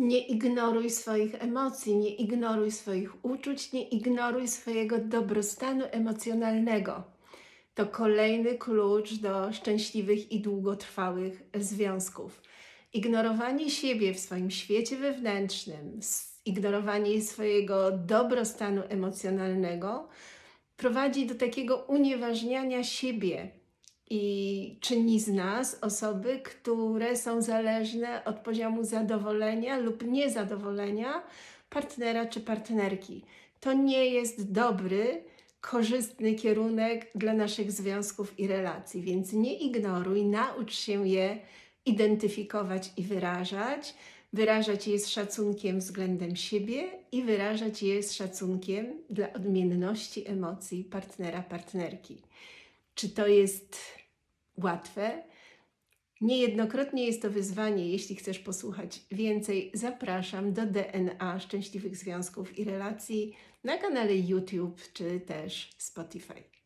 Nie ignoruj swoich emocji, nie ignoruj swoich uczuć, nie ignoruj swojego dobrostanu emocjonalnego. To kolejny klucz do szczęśliwych i długotrwałych związków. Ignorowanie siebie w swoim świecie wewnętrznym, ignorowanie swojego dobrostanu emocjonalnego prowadzi do takiego unieważniania siebie i czyni z nas osoby, które są zależne od poziomu zadowolenia lub niezadowolenia partnera czy partnerki. To nie jest dobry, korzystny kierunek dla naszych związków i relacji, więc nie ignoruj, naucz się je identyfikować i wyrażać. Wyrażać je z szacunkiem względem siebie i wyrażać je z szacunkiem dla odmienności emocji partnera, partnerki. Czy to jest łatwe? Niejednokrotnie jest to wyzwanie. Jeśli chcesz posłuchać więcej, zapraszam do DNA Szczęśliwych Związków i Relacji na kanale YouTube czy też Spotify.